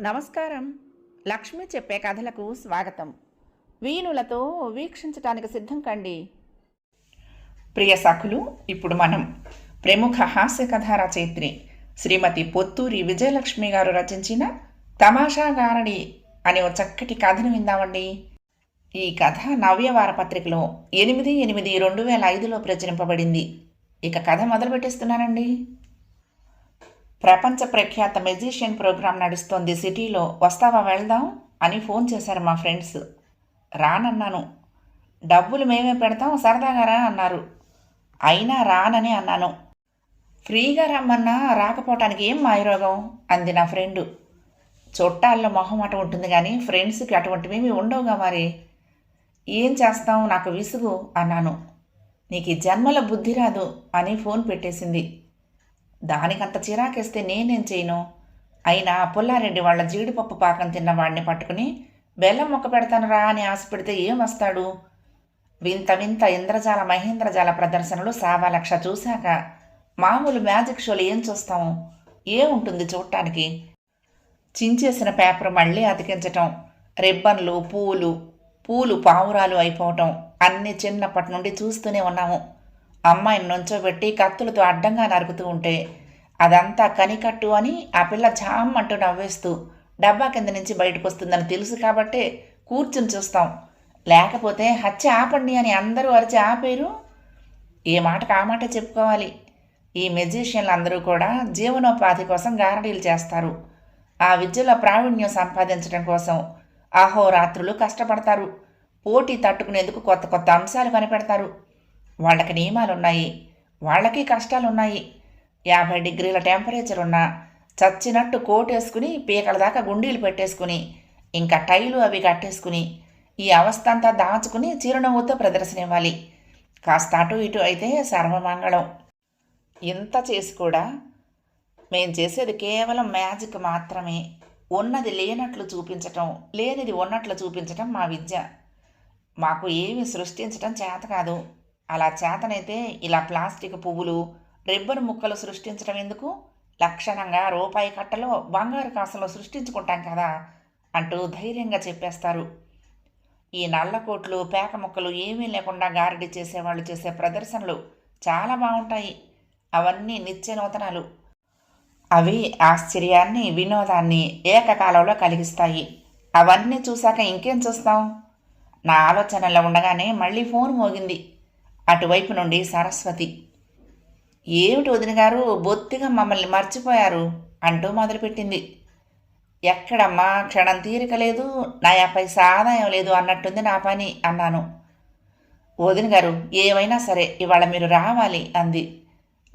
నమస్కారం. లక్ష్మి చెప్పే కథలకు స్వాగతం. వీణులతో వీక్షించటానికి సిద్ధం కండి. ప్రియ సఖులు ఇప్పుడు మనం ప్రముఖ హాస్య కథా రచయిత్రి శ్రీమతి పొత్తూరి విజయలక్ష్మి గారు రచించిన తమాషా గారడి అనే ఒక చక్కటి కథను విందామండి. ఈ కథ నవ్యవార పత్రికలో ఎనిమిది ఎనిమిది రెండు వేల ఐదులో ప్రచురింపబడింది. ఇక కథ మొదలు పెట్టేస్తున్నానండి ప్రపంచ ప్రఖ్యాత మెజిషియన్ ప్రోగ్రాం నడుస్తోంది సిటీలో. వస్తావా వెళ్దాం? అని ఫోన్ చేశారు మా ఫ్రెండ్స్. రానన్నాను. డబ్బులు మేమే పెడతాం సరదాగా రా అన్నారు. అయినా రానని అన్నాను. ఫ్రీగా రమ్మన్నా రాకపోవటానికి ఏం మాయరోగం? అంది నా ఫ్రెండు. చుట్టాల్లో మొహం అటు ఉంటుంది కానీ ఫ్రెండ్స్కి అటువంటివేమీ ఉండవుగా మరి? ఏం చేస్తాం నాకు విసుగు అన్నాను. నీకు ఈ జన్మల బుద్ధి రాదు అని ఫోన్ పెట్టేసింది. దానికంత చిరాకేస్తే నేనేం చేయను? అయినా పుల్లారెడ్డి వాళ్ళ జీడిపప్పు పాకం తిన్న వాడిని పట్టుకుని బెల్లం మొక్క పెడతాను రా అని ఆశ పెడితే ఏం వస్తాడు? వింత వింత ఇంద్రజాల మహేంద్రజాల ప్రదర్శనలు సావాలక్ష చూశాక మామూలు మ్యాజిక్ షోలు ఏం చూస్తాము ఏముంటుంది చూడటానికి? చించేసిన పేపర్ మళ్ళీ అతికించటం రిబ్బన్లు పూలు పూలు పావురాలు అయిపోవటం అన్నీ చిన్నప్పటి నుండి చూస్తూనే ఉన్నాము. అమ్మాయిని నుంచోబెట్టి కత్తులతో అడ్డంగా నరుకుతూ ఉంటే అదంతా కనికట్టు అని ఆ పిల్ల జామ్ అంటూ నవ్వేస్తూ డబ్బా కింద నుంచి బయటకు వస్తుందని తెలుసు కాబట్టే కూర్చుని చూస్తాం. లేకపోతే హత్య ఆపండి అని అందరూ అరిచి ఆపేరు. ఏ మాటకు ఆ మాట చెప్పుకోవాలి. ఈ మెజిషియన్లు అందరూ కూడా జీవనోపాధి కోసం గారడీలు చేస్తారు. ఆ విద్యలో ప్రావీణ్యం సంపాదించడం కోసం అహోరాత్రులు కష్టపడతారు. పోటీ తట్టుకునేందుకు కొత్త కొత్త అంశాలు కనిపెడతారు. వాళ్ళకి నియమాలున్నాయి వాళ్ళకి కష్టాలున్నాయి. యాభై డిగ్రీల టెంపరేచర్ ఉన్న చచ్చినట్టు కోటేసుకుని పీకల దాకా గుండీలు పెట్టేసుకుని ఇంకా టైలు అవి కట్టేసుకుని ఈ అవస్థ అంతా దాచుకుని చిరునవ్వుతో ప్రదర్శన ఇవ్వాలి కాస్త అటు ఇటు అయితే సర్వమంగళం. ఇంత చేసి కూడా మేం చేసేది కేవలం మ్యాజిక్ మాత్రమే. ఉన్నది లేనట్లు చూపించటం లేనిది ఉన్నట్లు చూపించటం మా విద్య. మాకు ఏమి సృష్టించటం చేత కాదు. అలా చేతనైతే ఇలా ప్లాస్టిక్ పువ్వులు రిబ్బన్ ముక్కలు సృష్టించడం ఎందుకు? లక్షణంగా రూపాయి కట్టలో బంగారు కాసలో సృష్టించుకుంటాం కదా అంటూ ధైర్యంగా చెప్పేస్తారు. ఈ నల్లకోట్లు పేక ముక్కలు ఏమీ లేకుండా గారడి చేసేవాళ్ళు చేసే ప్రదర్శనలు చాలా బాగుంటాయి. అవన్నీ నిత్య నూతనాలు. అవి ఆశ్చర్యాన్ని వినోదాన్ని ఏకకాలంలో కలిగిస్తాయి. అవన్నీ చూశాక ఇంకేం చూస్తాం? నా ఆలోచనలో ఉండగానే మళ్ళీ ఫోన్ మోగింది. అటువైపు నుండి సరస్వతి. ఏమిటి వదిన గారు? బొత్తిగా మమ్మల్ని మర్చిపోయారు అంటూ మొదలుపెట్టింది. ఎక్కడమ్మా? క్షణం తీరిక లేదు. నా పైసా ఆదాయం లేదు అన్నట్టుంది నా పని అన్నాను. వదిన గారు ఏమైనా సరే ఇవాళ మీరు రావాలి అంది.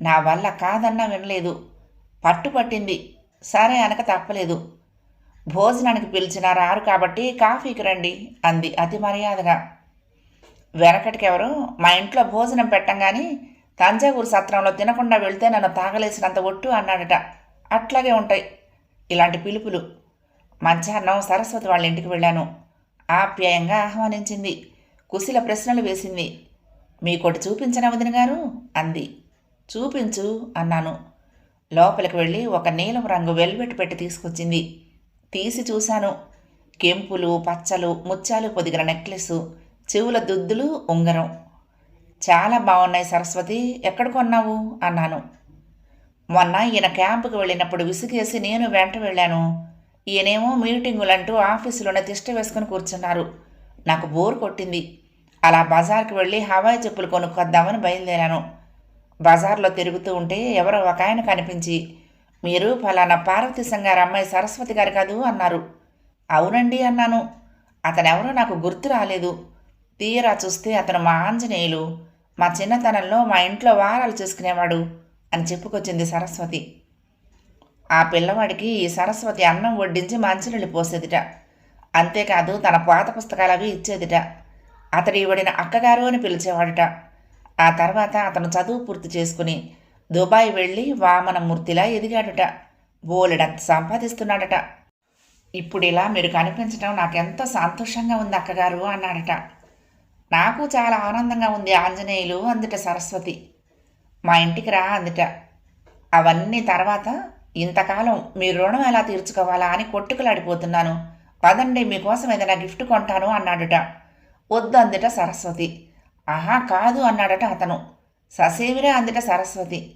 నా వల్ల కాదన్నా వినలేదు. పట్టుపట్టింది సరే అనక తప్పలేదు. భోజనానికి పిలిచిన రారు కాబట్టి కాఫీకి రండి అంది అతి మర్యాదగా. వెనకటికి ఎవరు? మా ఇంట్లో భోజనం పెట్టంగాని తంజావూరు సత్రంలో తినకుండా వెళ్తే నన్ను తాగలేసినంత ఒట్టు అన్నాడట. అట్లాగే ఉంటాయి ఇలాంటి పిలుపులు. మధ్యాహ్నం సరస్వతి వాళ్ళ ఇంటికి వెళ్ళాను. ఆప్యాయంగా ఆహ్వానించింది. కుశల ప్రశ్నలు వేసింది. మీకోటి చూపించిన వదిన గారు? అంది. చూపించు అన్నాను. లోపలికి వెళ్ళి ఒక నీలం రంగు వెల్వెట్ పెట్టి తీసుకొచ్చింది. తీసి చూశాను. కెంపులు పచ్చలు ముత్యాలు పొదిగిన నెక్లెస్ చెవుల దుద్దులు ఉంగరం. చాలా బాగున్నాయి సరస్వతి. ఎక్కడ కొన్నావు? అన్నాను. మొన్న ఈయన క్యాంపుకి వెళ్ళినప్పుడు విసిగేసి నేను వెంట వెళ్ళాను. ఈయనేమో మీటింగులంటూ ఆఫీసులోనే తిష్ట వేసుకుని కూర్చున్నారు. నాకు బోర్ కొట్టింది. అలా బజార్కి వెళ్ళి హవాయి చెప్పులు కొనుక్కొద్దామని బయలుదేరాను. బజార్లో తిరుగుతూ ఉంటే ఎవరో ఒక ఆయన కనిపించి మీరు ఫలానా పార్వతీ సంగారు అమ్మాయి సరస్వతి గారు కాదు అన్నారు. అవునండి అన్నాను. అతనెవరో నాకు గుర్తు రాలేదు. తీరా చూస్తే అతను మా ఆంజనేయులు మా చిన్నతనంలో మా ఇంట్లో వారాలు చేసుకునేవాడు అని చెప్పుకొచ్చింది సరస్వతి. ఆ పిల్లవాడికి ఈ సరస్వతి అన్నం వడ్డించి మంచినీళ్ళు పోసేదిట. అంతేకాదు తన పాత పుస్తకాలు అవి ఇచ్చేదిట. అతడు ఈవిడిన అక్కగారు అని పిలిచేవాడట. ఆ తర్వాత అతను చదువు పూర్తి చేసుకుని దుబాయ్ వెళ్ళి వామనమూర్తిలా ఎదిగాడుట. బోలెడంత సంపాదిస్తున్నాడట. ఇప్పుడు ఇలా మీరు కనిపించడం నాకెంతో సంతోషంగా ఉంది అక్కగారు అన్నాడట. నాకు చాలా ఆనందంగా ఉంది ఆంజనేయులు అందుట సరస్వతి. మా ఇంటికి రా అందుట. అవన్నీ తర్వాత ఇంతకాలం మీ రుణం ఎలా తీర్చుకోవాలా అని కొట్టుకులాడిపోతున్నాను. పదండి మీకోసం ఏదైనా గిఫ్ట్ కొంటాను అన్నాడుట. వద్దు అందుట సరస్వతి. ఆహా కాదు అన్నాడట అతను. ససేమిరే అందుట సరస్వతి.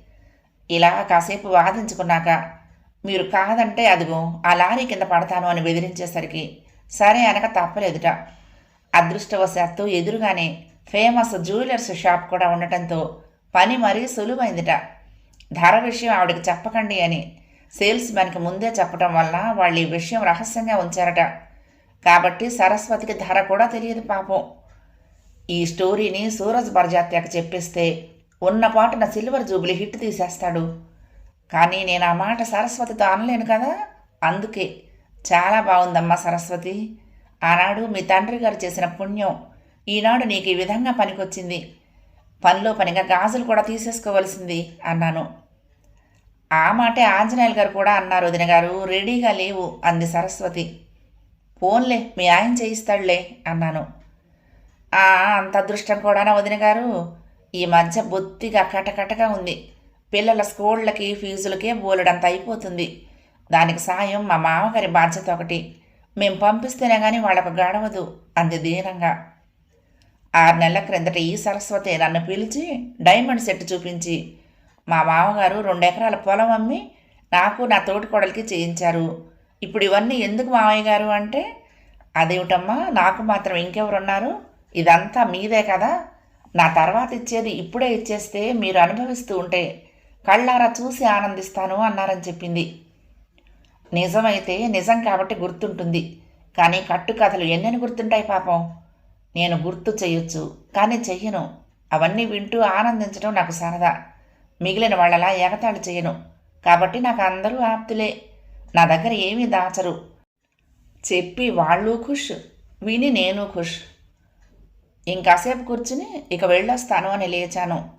ఇలా కాసేపు వాదించుకున్నాక మీరు కాదంటే అదిగో ఆ లారీ కింద పడతాను అని బెదిరించేసరికి సరే అనక తప్పలేదుట. అదృష్టవశాత్తు ఎదురుగానే ఫేమస్ జ్యువెలర్స్ షాప్ కూడా ఉండటంతో పని మరీ సులువైందిట. ధర విషయం ఆవిడకి చెప్పకండి అని సేల్స్ మ్యాన్కి ముందే చెప్పడం వల్ల వాళ్ళు ఈ విషయం రహస్యంగా ఉంచారట. కాబట్టి సరస్వతికి ధర కూడా తెలియదు పాపం. ఈ స్టోరీని సూరజ్ బర్జాత్యాకి చెప్పిస్తే ఉన్నపాటున సిల్వర్ జూబిలీ హిట్ తీసేస్తాడు. కానీ నేను ఆ మాట సరస్వతితో అనలేను కదా? అందుకే చాలా బాగుందమ్మా సరస్వతి. ఆనాడు మీ తండ్రి గారు చేసిన పుణ్యం. ఈనాడు నీకు ఈ విధంగా పనికొచ్చింది. పనిలో పనిగా గాజులు కూడా తీసేసుకోవలసింది అన్నాను. ఆ మాటే ఆంజనేయులు గారు కూడా అన్నారు వదిన గారు రెడీగా లేవు అంది సరస్వతి. పోన్లే మీ ఆయన చేయిస్తాడులే అన్నాను. "ఆ, అంత అదృష్టం కూడానా వదిన గారు ఈ మధ్య బొత్తిగా కటకటగా ఉంది. పిల్లల స్కూళ్ళకి ఫీజులకే బోలెడంత అయిపోతుంది. దానికి సాయం మా మామగారి బాధ్యత ఒకటి. మేం పంపిస్తేనే కానీ వాళ్ళకు గడవదు అంది దీనంగా. ఆరు నెలల క్రిందట ఈ సరస్వతి నన్ను పిలిచి డైమండ్ సెట్ చూపించి మా మామగారు రెండు ఎకరాల పొలం అమ్మి నాకు నా తోటి కోడలికి చేయించారు. ఇప్పుడు ఇవన్నీ ఎందుకు మామయ్య గారు అంటే అదేమిటమ్మా నాకు మాత్రం ఇంకెవరున్నారు? ఇదంతా మీదే కదా? నా తర్వాత ఇచ్చేది ఇప్పుడే ఇచ్చేస్తే మీరు అనుభవిస్తూ ఉంటే కళ్ళారా చూసి ఆనందిస్తాను అన్నారని చెప్పింది. నిజమైతే నిజం కాబట్టి గుర్తుంటుంది. కానీ కట్టుకథలు ఎన్నెన్ని గుర్తుంటాయి పాపం? నేను గుర్తు చేయొచ్చు కానీ చెయ్యను. అవన్నీ వింటూ ఆనందించడం నాకు సరదా. మిగిలిన వాళ్ళలా ఎగతాళి చేయను కాబట్టి నాకు అందరూ ఆప్తులే. నా దగ్గర ఏమీ దాచరు. చెప్పి వాళ్ళు ఖుష్ విని నేను ఖుష్. ఇంకాసేపు కూర్చుని ఇక వెళ్ళొస్తాను అని లేచాను.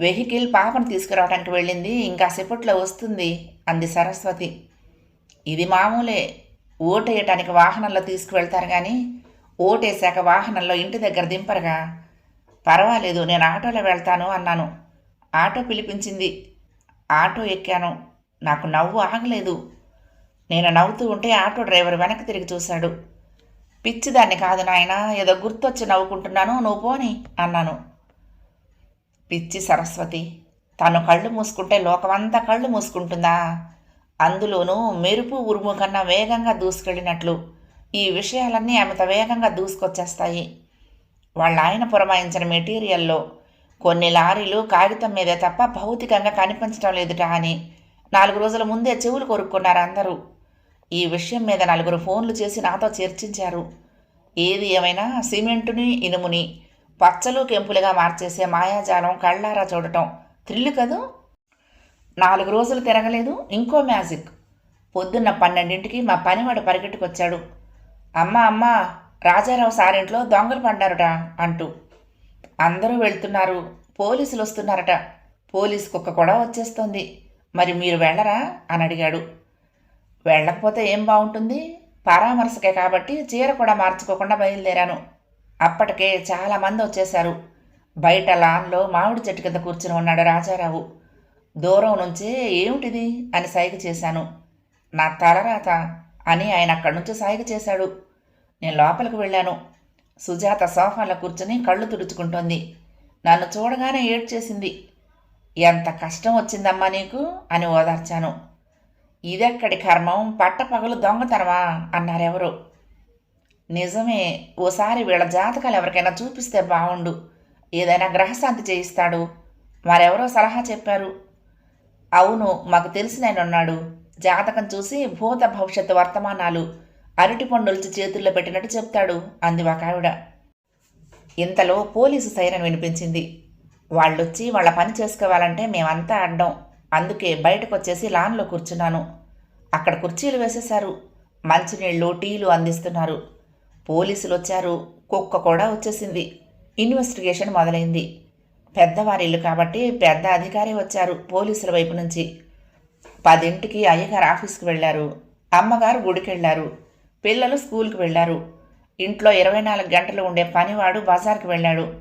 వెహికల్ పాపను తీసుకురావడానికి వెళ్ళింది. ఇంకాసేపట్లో వస్తుంది అంది సరస్వతి. ఇది మామూలే. ఓటేయటానికి వాహనంలో తీసుకువెళ్తారు కానీ ఓటేశాక వాహనంలో ఇంటి దగ్గర దింపరుగా. పర్వాలేదు నేను ఆటోలో వెళ్తాను అన్నాను. ఆటో పిలిపించింది. ఆటో ఎక్కాను. నాకు నవ్వు ఆగలేదు. నేను నవ్వుతూ ఉంటే ఆటో డ్రైవర్ వెనక్కి తిరిగి చూశాడు. పిచ్చిదాన్ని కాదు నాయన ఏదో గుర్తొచ్చి నవ్వుకుంటున్నాను నువ్వు పోని అన్నాను. పిచ్చి సరస్వతి తను కళ్ళు మూసుకుంటే లోకమంతా కళ్ళు మూసుకుంటుందా? అందులోనూ మెరుపు ఉరుము కన్నా వేగంగా దూసుకెళ్ళినట్లు ఈ విషయాలన్నీ ఆమెత వేగంగా దూసుకొచ్చేస్తాయి. వాళ్ళ ఆయన పురమాయించిన మెటీరియల్లో కొన్ని లారీలు కాగితం మీదే తప్ప భౌతికంగా కనిపించడం లేదుట అని నాలుగు రోజుల ముందే చెవులు కొరుక్కున్నారు అందరూ. ఈ విషయం మీద నలుగురు ఫోన్లు చేసి నాతో చర్చించారు. ఏది ఏమైనా సిమెంటుని ఇనుముని పచ్చలు కెంపులుగా మార్చేసే మాయాజాలం కళ్ళారా చూడటం. థ్రిల్లు కదూ? నాలుగు రోజులు తిరగలేదు ఇంకో మ్యాజిక్. పొద్దున్న పన్నెండింటికి మా పనివాడు పరిగెట్టుకొచ్చాడు. అమ్మ అమ్మ రాజారావు సారింట్లో దొంగలు పడ్డారుట అంటూ. అందరూ వెళ్తున్నారు పోలీసులు వస్తున్నారట. పోలీసు కుక్క కూడా వచ్చేస్తుంది. మరి మీరు వెళ్ళరా? అని అడిగాడు. వెళ్ళకపోతే ఏం బాగుంటుంది పరామర్శకే కాబట్టి చీర కూడా మార్చుకోకుండా బయలుదేరాను. అప్పటికే చాలామంది వచ్చేశారు. బయట లాన్లో మామిడి చెట్టు కింద కూర్చుని ఉన్నాడు రాజారావు. దూరం నుంచే ఏమిటిది అని సైగ చేశాను. నా తలరాత అని ఆయన అక్కడి నుంచి సైగ చేశాడు. నేను లోపలికి వెళ్ళాను. సుజాత సోఫాలో కూర్చుని కళ్ళు తుడుచుకుంటోంది. నన్ను చూడగానే ఏడ్చేసింది. ఎంత కష్టం వచ్చిందమ్మా నీకు అని ఓదార్చాను. ఇదెక్కడి కర్మం? పట్టపగలు దొంగతనమా? అన్నారెవరు. నిజమే ఓసారి వీళ్ళ జాతకాలు ఎవరికైనా చూపిస్తే బాగుండు ఏదైనా గ్రహశాంతి చేయిస్తాడు. మరెవరో సలహా చెప్పారు. అవును మాకు తెలిసిన నేనున్నాడు. జాతకం చూసి భూత భవిష్యత్తు వర్తమానాలు అరటి పండుల్చి చేతుల్లో పెట్టినట్టు చెప్తాడు అంది ఒక ఆవిడ. ఇంతలో పోలీసు సైరన్ వినిపించింది. వాళ్ళొచ్చి వాళ్ళ పని చేసుకోవాలంటే మేమంతా అడ్డం. అందుకే బయటకు వచ్చేసి లాన్లో కూర్చున్నాను. అక్కడ కుర్చీలు వేసేశారు. మంచినీళ్ళు టీలు అందిస్తున్నారు. పోలీసులు వచ్చారు కుక్క కూడా వచ్చేసింది. ఇన్వెస్టిగేషన్ మొదలైంది. పెద్దవారిల్లు కాబట్టి పెద్ద అధికారి వచ్చారు పోలీసుల వైపు నుంచి. పదింటికి అయ్యగారు ఆఫీస్కి వెళ్ళారు. అమ్మగారు గుడికి వెళ్ళారు పిల్లలు స్కూల్కి వెళ్ళారు. ఇంట్లో ఇరవై నాలుగు గంటలు ఉండే పనివాడు బజార్కి వెళ్ళాడు.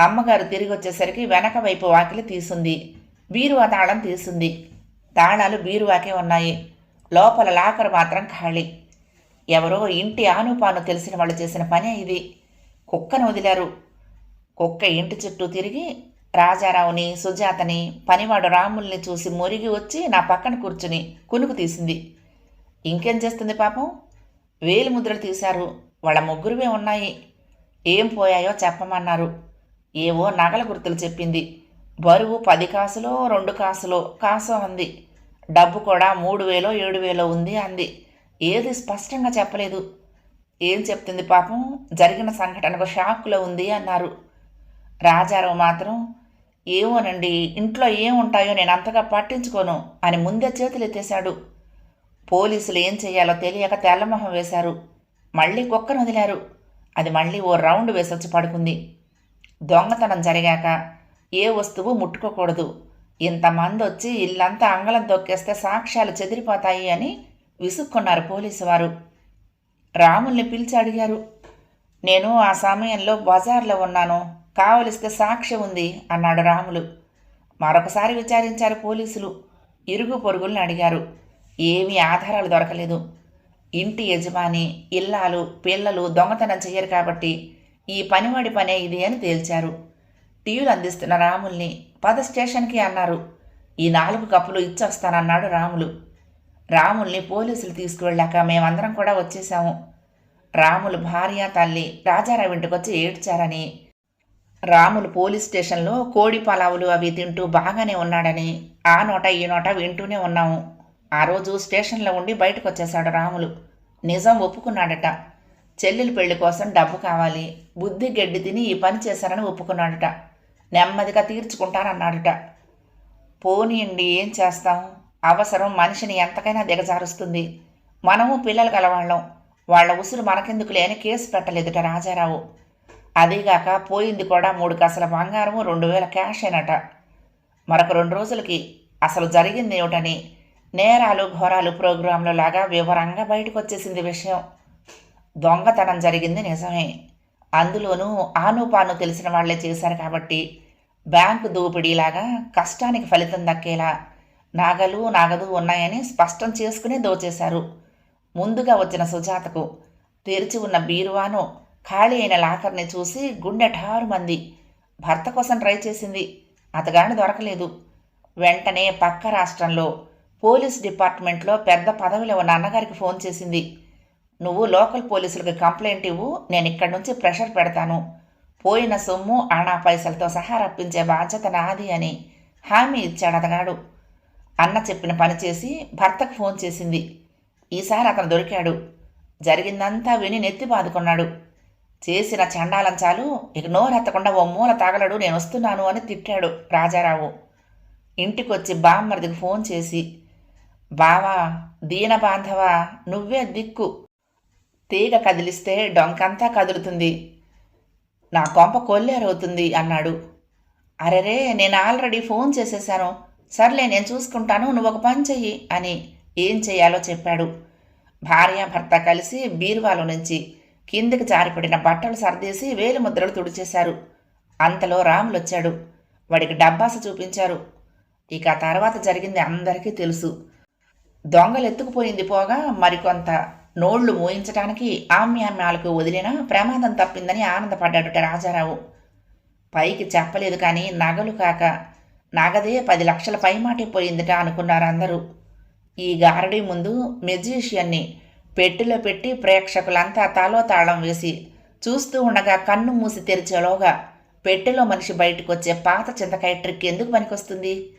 అమ్మగారు తిరిగి వచ్చేసరికి వెనక వైపు వాకిలి తీసింది. బీరువా తాళం తీసింది. తాళాలు బీరువాకే ఉన్నాయి. లోపల లాకర్ మాత్రం ఖాళీ. ఎవరో ఇంటి ఆనుపాను తెలిసిన వాళ్ళు చేసిన పనే ఇది. కుక్కను వదిలారు. కుక్క ఇంటి చుట్టూ తిరిగి రాజారావుని సుజాతని పనివాడు రాముల్ని చూసి మురిగి వచ్చి నా పక్కన కూర్చుని కునుకు తీసింది. ఇంకేం చేస్తుంది పాపం? వేలు ముద్రలు తీశారు. వాళ్ళ ముగ్గురువే ఉన్నాయి. ఏం పోయాయో చెప్పమన్నారు. ఏవో నగల గుర్తులు చెప్పింది. బరువు పది కాసులో రెండు కాసులో కాసో అంది. డబ్బు కూడా మూడు వేలో ఏడు వేలో ఉంది అంది. ఏది స్పష్టంగా చెప్పలేదు. ఏం చెప్తుంది పాపం? జరిగిన సంఘటనకు షాక్లో ఉంది అన్నారు. రాజారావు మాత్రం ఏమోనండి? ఇంట్లో ఏముంటాయో నేను అంతగా పట్టించుకోను అని ముందే చేతులు ఎత్తేశాడు పోలీసులు ఏం చేయాలో తెలియక తెల్లమొహం వేశారు. మళ్ళీ కుక్కను వదిలారు. అది మళ్ళీ ఓ రౌండ్ వేసొచ్చి పడుకుంది. దొంగతనం జరిగాక ఏ వస్తువు ముట్టుకోకూడదు. ఇంతమంది వచ్చి ఇల్లంతా అంగళం తొక్కేస్తే సాక్ష్యాలు చెదిరిపోతాయి అని విసుక్కున్నారు పోలీసు వారు. రాముల్ని పిలిచి అడిగారు. నేను ఆ సమయంలో బజార్లో ఉన్నాను. కావలిస్తే సాక్ష్యం ఉంది అన్నాడు రాములు. మరొకసారి విచారించారు పోలీసులు. ఇరుగు పొరుగుల్ని అడిగారు. ఏమీ ఆధారాలు దొరకలేదు. ఇంటి యజమాని ఇల్లాలు పిల్లలు దొంగతనం చెయ్యరు కాబట్టి ఈ పనివాడి పనే ఇది అని తేల్చారు. టీవీలు అందిస్తున్న రాముల్ని పద స్టేషన్కి అన్నారు. ఈ నాలుగు కప్పులు ఇచ్చొస్తానన్నాడు రాములు. రాముల్ని పోలీసులు తీసుకువెళ్ళాక మేమందరం కూడా వచ్చేసాము రాములు భార్య తల్లి రాజారావు ఇంటికొచ్చి ఏడ్చారని రాములు పోలీస్ స్టేషన్లో కోడి పలావులు అవి తింటూ బాగానే ఉన్నాడని ఆ నోట ఈ నోట వింటూనే ఉన్నాము. ఆ రోజు స్టేషన్లో ఉండి బయటకు వచ్చేశాడు రాములు. నిజం ఒప్పుకున్నాడట. చెల్లెలు పెళ్ళి కోసం డబ్బు కావాలి. బుద్ధి గడ్డి తిని ఈ పని చేశారని ఒప్పుకున్నాడట. నెమ్మదిగా తీర్చుకుంటానన్నాడట. పోనీయండి ఏం చేస్తాం? అవసరం మనిషిని ఎంతకైనా దిగజారుస్తుంది. మనము పిల్లలు గలవాళ్ళం. వాళ్ళ ఉసురు మనకెందుకు లేని కేసు పెట్టలేదుట రాజారావు. అదీగాక పోయింది కూడా మూడు కసల బంగారము రెండు వేల క్యాష్ అయినట. మరొక రెండు రోజులకి అసలు జరిగింది ఏమిటని నేరాలు ఘోరాలు ప్రోగ్రాంలో లాగా వివరంగా బయటకు వచ్చేసింది విషయం. దొంగతనం జరిగింది నిజమే. అందులోనూ ఆనుపాను తెలిసిన వాళ్ళే చేశారు కాబట్టి బ్యాంకు దోపిడీలాగా కష్టానికి ఫలితం దక్కేలా నాగలు నాగదు ఉన్నాయని స్పష్టం చేసుకుని దోచేశారు. ముందుగా వచ్చిన సుజాతకు తెరిచి ఉన్న బీరువాను ఖాళీ అయిన లాకర్ని చూసి గుండె ఠారుమంది భర్త కోసం ట్రై చేసింది. అతగాని దొరకలేదు. వెంటనే పక్క రాష్ట్రంలో పోలీస్ డిపార్ట్మెంట్లో పెద్ద పదవిలో ఉన్న అన్నగారికి ఫోన్ చేసింది. నువ్వు లోకల్ పోలీసులకు కంప్లైంట్ ఇవ్వు నేను ఇక్కడి నుంచి ప్రెషర్ పెడతాను. పోయిన సొమ్ము ఆణా పైసలతో సహా రప్పించే బాధ్యత నాది అని హామీ ఇచ్చాడు అతగాడు. అన్న చెప్పిన పని చేసి భర్తకు ఫోన్ చేసింది. ఈసారి అతను దొరికాడు. జరిగిందంతా విని నెత్తి బాదుకున్నాడు. చేసిన చండాలం చాలు ఇక నోరెత్తకుండా ఓ మూల తాగలడు నేను వస్తున్నాను అని తిట్టాడు రాజారావు. ఇంటికొచ్చి బామ్మరిదికి ఫోన్ చేసి బావా దీన బాంధవా నువ్వే దిక్కు. తీగ కదిలిస్తే డొంకంతా కదులుతుంది. నా కొంప కొల్లేరవుతుంది అన్నాడు. అరెరే నేను ఆల్రెడీ ఫోన్ చేసేశాను. సర్లే నేను చూసుకుంటాను నువ్వు ఒక పని చెయ్యి అని ఏం చేయాలో చెప్పాడు. భార్య భర్త కలిసి బీరువాలో నుంచి కిందకి జారిపడిన బట్టలు సర్దేసి వేలు ముద్రలు తుడిచేశారు. అంతలో రాములు వచ్చాడు వాడికి డబ్బాస చూపించారు. ఇక ఆ తర్వాత జరిగింది అందరికీ తెలుసు. దొంగలు ఎత్తుకుపోయింది పోగా మరికొంత. నోళ్ళు మోయించటానికి ఆమ్యామ్యాలకు వదిలినా ప్రమాదం తప్పిందని ఆనందపడ్డాడుట రాజారావు. పైకి చెప్పలేదు కానీ నగలు కాక నగదే పది లక్షల పైమాటే పోయిందిట అనుకున్నారు అందరూ ఈ గారడీ ముందు మెజీషియన్ని పెట్టెలో పెట్టి ప్రేక్షకులంతా తాలో తాళం వేసి చూస్తూ ఉండగా కన్ను మూసి తెరిచేలోగా పెట్టెలో మనిషి బయటకు వచ్చే పాత చింతకాయ ట్రిక్ ఎందుకు పనికొస్తుంది?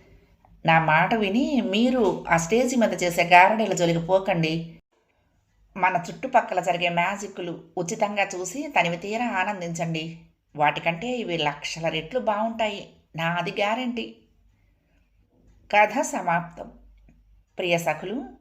నా మాట విని మీరు ఆ స్టేజి మీద చేసే గారడీల జోలికి పోకండి. మన చుట్టుపక్కల జరిగే మ్యాజిక్లు ఉచితంగా చూసి తనివి తీరా ఆనందించండి. వాటికంటే ఇవి లక్షల రెట్లు బాగుంటాయి. నాది గ్యారంటీ. కథ సమాప్తం. ప్రియ సఖులు